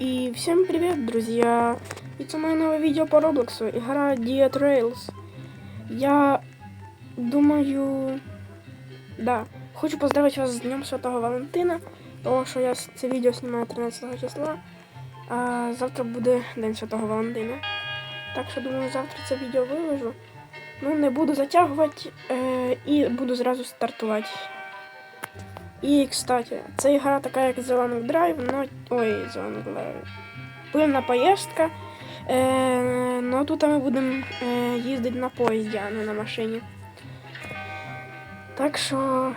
И всем привет, друзья! Это мое новое видео по Роблоксу, игра Dia Trails. Я думаю... Да, хочу поздравить вас з Днем Святого Валентина, тому що я с- це відео знімаю 13 числа, а завтра буде День Святого Валентина. Так що думаю, завтра це відео виложу. Ну, не буду затягувати е, і буду зразу стартувати. І, кстати, це гра така, як Long Drive, но... Ой, Long Drive. Пильна поїздка. Е, но тут ми будемо е, їздити на поїзді, а не на машині. Так що.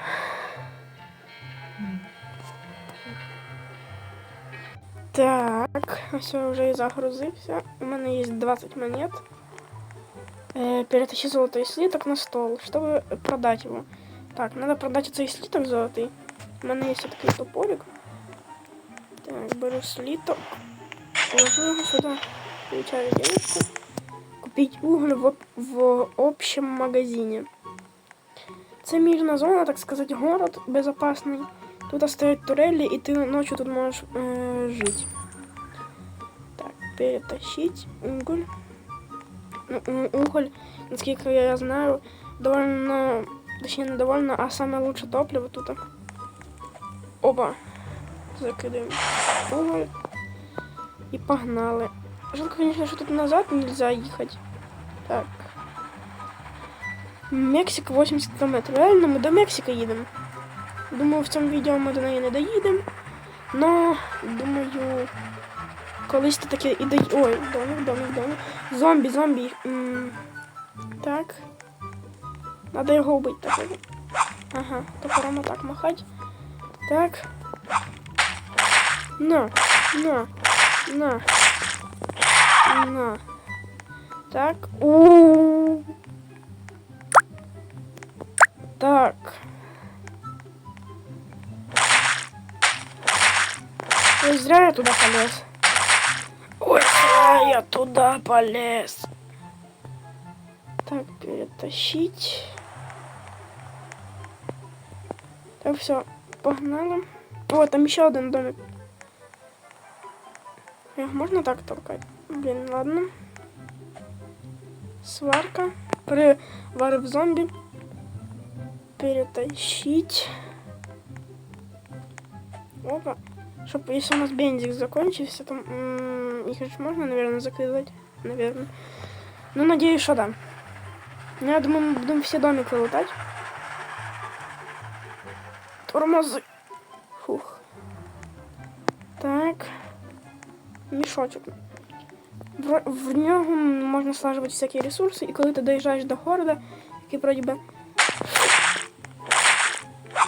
Так, все, вже і загрузився. У мене є 20 монет. Э, перетащи золотой слиток на стол, чтобы продать его. Так, надо продать цей слиток золотий. У мене є такий топорик. Так, беру слиток. Ложу його сюди. Получаю денежку. Купить уголь в, об- в общем магазине. Це мирна зона, так сказать, город безопасний. Тут стоять турелі, і ти ночью тут можеш е, жити. Так, перетащить уголь. Ну, у- уголь, наскільки я знаю, довольно, точнее не довольно, а саме лучше топливо тут. Опа. Закидаємо уголь. І погнали. Жалко, конечно, що тут назад нельзя їхати. Так. Мексика 80 км. Реально, ми до Мексики їдемо. Думаю, в цьому відео ми до неї не доїдемо. Но, думаю, колись ти таке і доїдемо. Ой, домик, домик, домик. Зомбі, зомбі. М, Так. Надо його вбити. Ага, топором так махать. Так. На, на, на. На. Так. у Так. Ой, зря я туда полез. Ой, зря я туда полез. Так, перетащить. Так, все, погнали. О, там еще один домик. Эх, можно так толкать? Блин, ладно. Сварка. Приварив зомби. Перетащить. Опа. Чтоб, если у нас бензик закончился, то м, их же можно, наверное, закрывать. Наверное. Ну, надеюсь, что да. Ну, я думаю, мы будем все домики лутать. Тормозы. Фух. Так. Мішочок. В, в нього можна слажувати всякі ресурси, і коли ти доїжджаєш до города, який вроді би.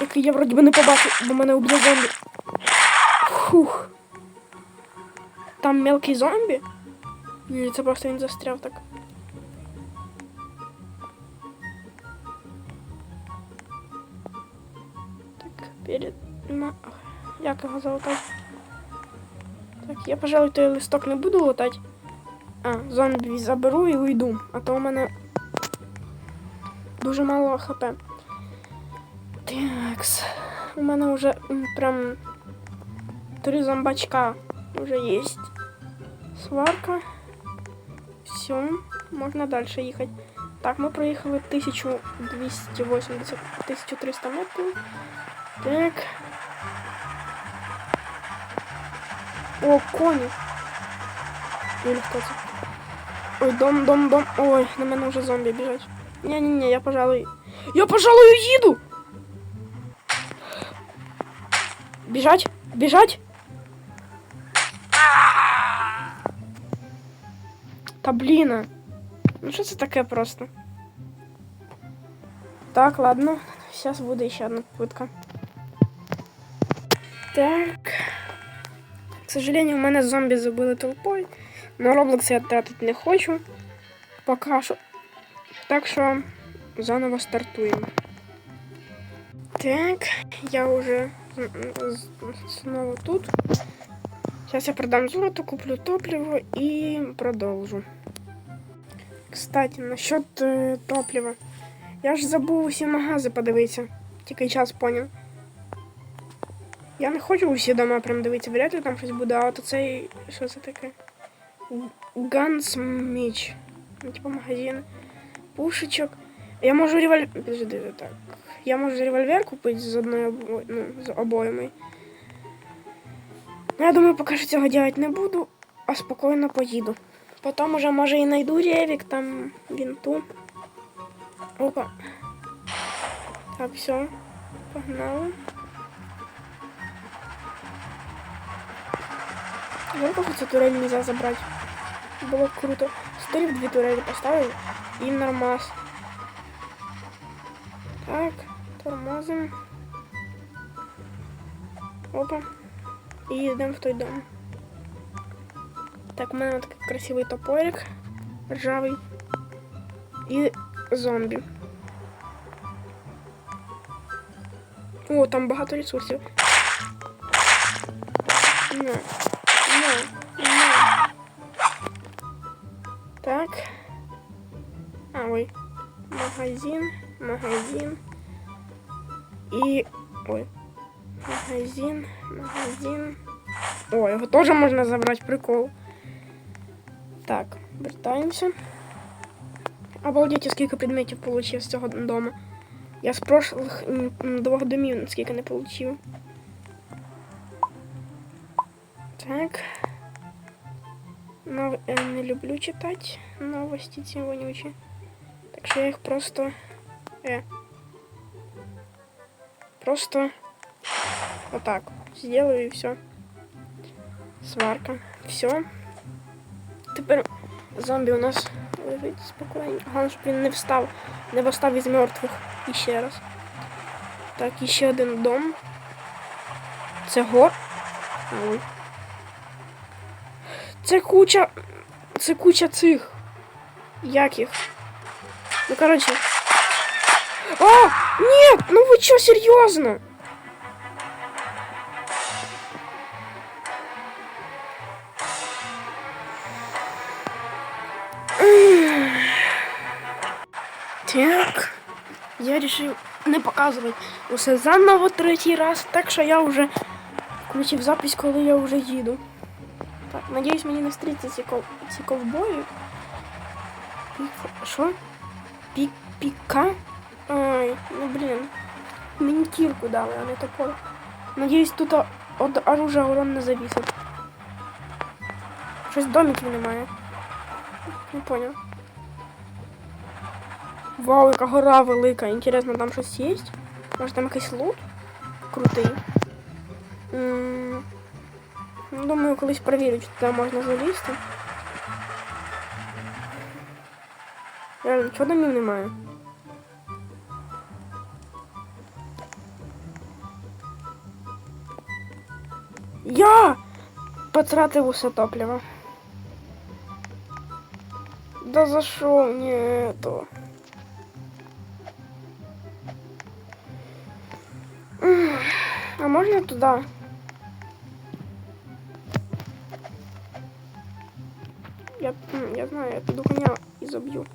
Який я вроді би не побачив, бо мене уб'є зомбі. Фух. Там мелкий зомбі? Ні, це просто він застряв. Так, Як його? Так, я, пожалуй, той листок не буду лутати. А, зомбі заберу і уйду. А то у мене дуже мало хп. Такс. У мене вже прям три зомбачка вже є. Сварка. Все, можна далі їхати. Так, ми проїхали 1280, 1300 метрів. Так. О, коні. Или хто це? Ой, дом, дом, дом. Ой, на мене вже зомбі біжать. Ні-ні-ні, я, пожалуй. Я, пожалуй, їду! Біжать? Біжать? Та блін. Ну що це таке просто? Так, ладно. Сейчас буде ще одна попытка. Так. Сожалению, мене зомбі забили толпою. На Roblox я тратити не хочу. Пока що. Так що заново стартуємо. Так, я уже з- з- снова тут. Сейчас я продам золото, куплю топливо и продолжу. Кстати, насчет е, топлива. Я ж забув усі магази подивитися. Тільки час поняв. Я не хочу усі дома прям дивитися, вряд ли там щось буде, а от цей. Що це таке? Ганс меч. Ну, Типу магазин. Пушечок. Я можу револьвер. Подожди, так. Я можу револьвер купити з одною обо... ну, з обоями. Ну, я думаю, поки що цього робити не буду, а спокійно поїду. Потім уже може і знайду ревік, там вінту. Опа. Так, все. Погнали. Жалко, що цю турель нельзя забрати. Було б круто. Столів дві турелі поставив і нормас. Так, тормозим. Опа. І йдемо в той дом. Так, у мене такий красивий топорик. Ржавий. І зомбі. О, там багато ресурсів. На. Так. А, ой. Магазин. Магазин. І. Ой. Магазин. Магазин. О, його теж можна забрати, прикол. Так, вертаємося. Обалдеть, скільки предметів получив з цього дому. Я м, м, двох домів скільки не получив. Так. Нов... е, Не люблю читати новості ці вонючі. Так що я їх просто. Е. Просто отак. Сделаю і все. Сварка. Все. Тепер зомбі у нас лежить спокійно. Головне, щоб він не встав, не восстав із мертвих. І ще раз. Так, і ще один дом. Це гор. Ой. Це куча. Це куча цих. Як їх? Ну, короче. А! Нет! Ну вы чё, серьезно? Так. Я решил не показувати усе заново третій раз, так що я вже включив запись, коли я вже їду. Так, надіюсь, мені не стріться ці, ков... ці ковбої. Що? Пік... Піка? Ай, ну блін. Мені кірку дали, а не топор. Надіюсь, тут от оружия урон не завісить. Щось домиків немає. Не понял. Вау, яка гора велика. Інтересно, там щось є? Може там якийсь лут? Крутий. М, ну, Думаю, колись перевірю, чи туди можна залізти. Реально, чого домів немає? Я потратив усе топливо. Да за що мені это? М, А можна туди? Я знаю, я піду коня і заб'ю.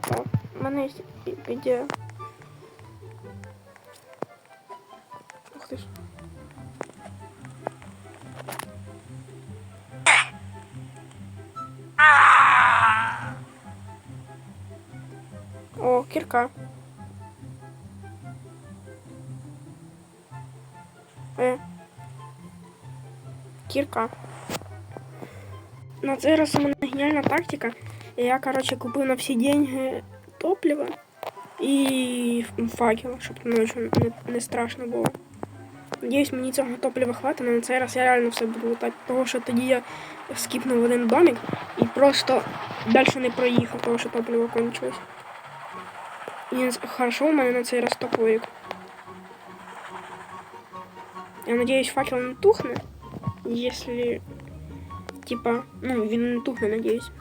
Так, в мене є ідея. Ух ти ж. О, кірка. Кірка. На цей раз у мене геніальна тактика. Я, короче, купив на всі деньги топливо і факел, щоб ночі не, не страшно було. Надіюсь, мені цього топлива хватить, але на цей раз я реально все буду лутати, того що тоді я скіпнув один домик і просто далі не проїхав, того що топливо кончилось. І хорошо у мене на цей раз топовик. Я надеюсь, факел не тухне. Если... Типа, ну, він не тухне, надіюсь.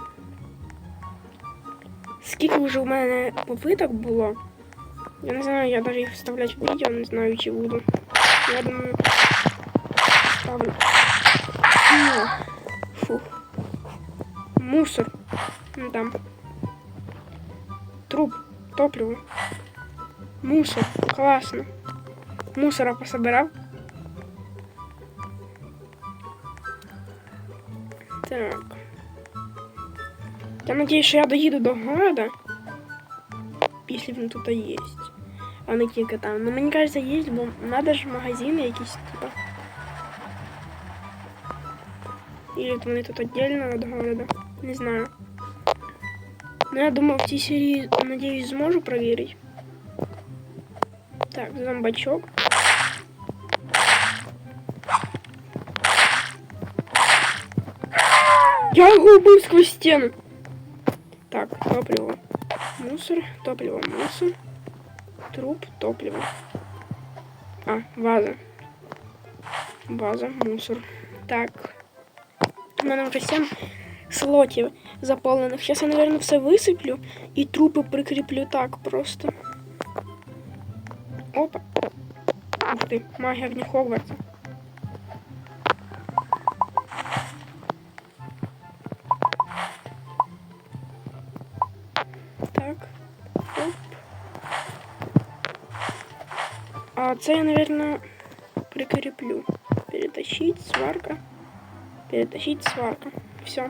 Скільки вже у мене попиток було? Я не знаю, я даже їх вставляти в відео, не знаю, чи буду. Я думаю, ставлю. О, Фух. Мусор. Ну там. Труп. топливо. Мусор. Класно. Мусора пособирав. Так. Я надіюсь, що я доїду до города. Якщо він тут є. А не тільки там. Ну мені кажется, є, бо надо ж магазини якісь, типа. Или это вони тут отдельно від города. Не знаю. Ну, я думаю, в цій серії, надіюсь, зможу проверить. Так, зомбачок. Я його убив сквозь стену. Так, топливо. Мусор, топливо, мусор. Труп, топливо. А, ваза. Ваза, мусор. Так. У мене вже 7 слотів заповнених. Зараз я, мабуть, все висиплю і трупи прикріплю так просто. Опа. Ух ти, магія в них Хогвартса. А це я, наверное, прикреплю. Перетащить, сварка. Перетащить, сварка. Все.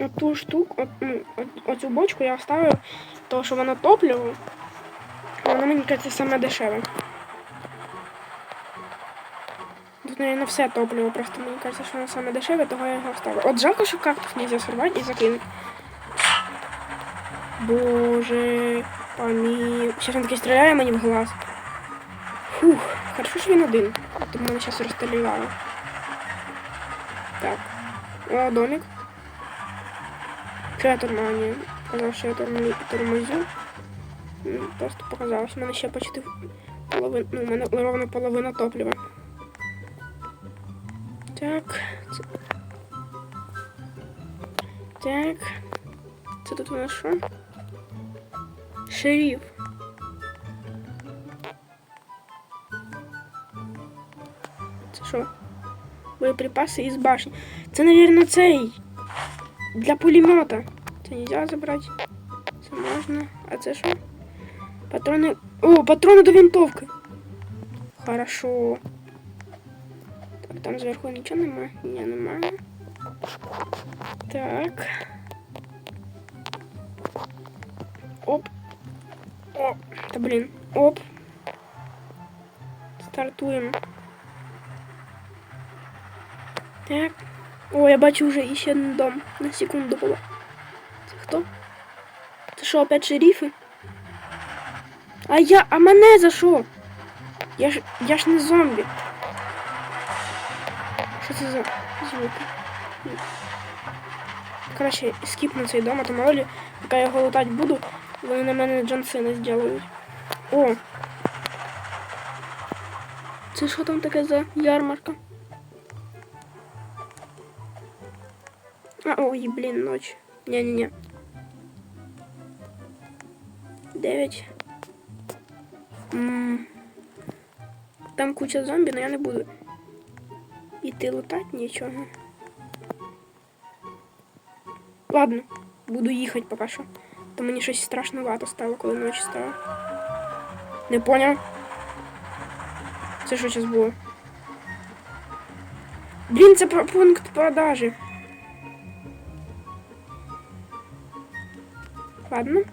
Оту штуку, от, ну, от, оцю бочку я оставив, тому що вона топливо. Воно мені кажеться саме дешеве. Тут, наверное, все топливо, просто мені кажеться, що воно саме дешеве, того я його оставив. От жалко, що кактус нельзя сорвати і закинути. Боже, помилуй. Сейчас він такий стріляє мені в глаз. Фух, хорошо, що він один. А мене зараз розстрілювало. Так. О, домик. Що я тормозю? Показав, що я тормозю. Просто показалось. У мене ще почти половина. Ну, у мене ровно половина топлива. Так. Так. Це тут у нас що? Шериф. Боєприпаси із башні. Це, мабуть, цей. Для пулемета. Це нельзя забрати. Це можна. А це що? Патрони. О, патрони до винтовки. Хорошо. Так, там зверху нічого немає. Ні, немає. Так. Оп. О, та блін. Оп. Стартуємо. Так. О, я бачу вже іще один дом. На секунду було. Це хто? Це що, опять шерифи? А я. А мене за що? Я ж. Я ж не зомбі. Що це за звуки? Краще скіпну цей дом, а то мало ли, поки я його лутати буду, вони на мене Джонсина зроблять. О! Це що там таке за ярмарка? Ой, блін, ночь. Не-не-не. Дев'ять. Там куча зомбі, но я не буду. Іти лутати нічого. Ладно, буду їхати поки що. То мені щось страшновато стало, коли ночі стало. Не поняв. Це що зараз було? Блін, це пункт продажі. Ладно.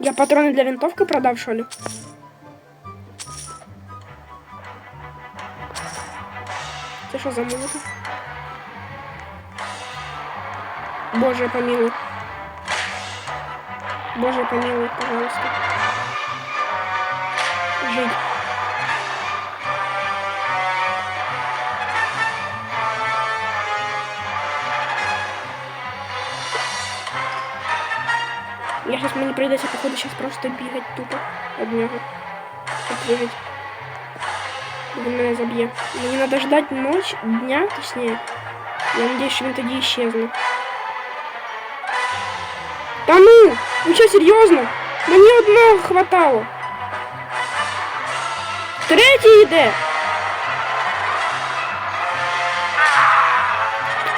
Я патроны для винтовки продав, что ли? Що за музика? Боже, помилуй. Боже, помилуй, пожалуйста. Жить. Я сейчас мені прийдеться, походу, сейчас просто бігати тупо од нього. Щоб вижити. Він мене заб'є. Мені треба ждати ночь, дня, точніше. Я надіюсь, що він тоді іщезне. Та ну! Ви що, серйозно? Мені одного хватало. Третій йде.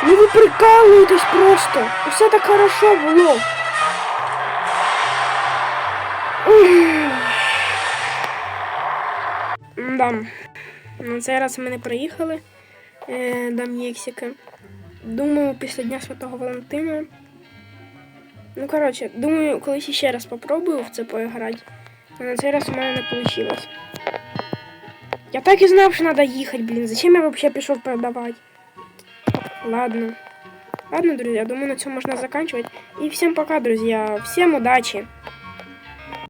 Ну ви прикалуєтесь просто. Усе так хорошо було. Да. На цей раз ми не приїхали е, до Мексики. Думаю, після Дня Святого Валентина. Ну, коротше, думаю, колись ще раз попробую в це поіграти. А на цей раз у мене не вийшло. Я так і знав, що треба їхати, блін. Зачем я взагалі пішов продавати? Ладно. Ладно, друзья, думаю, на цьому можна заканчивать. И всем пока, друзья. Всем удачи.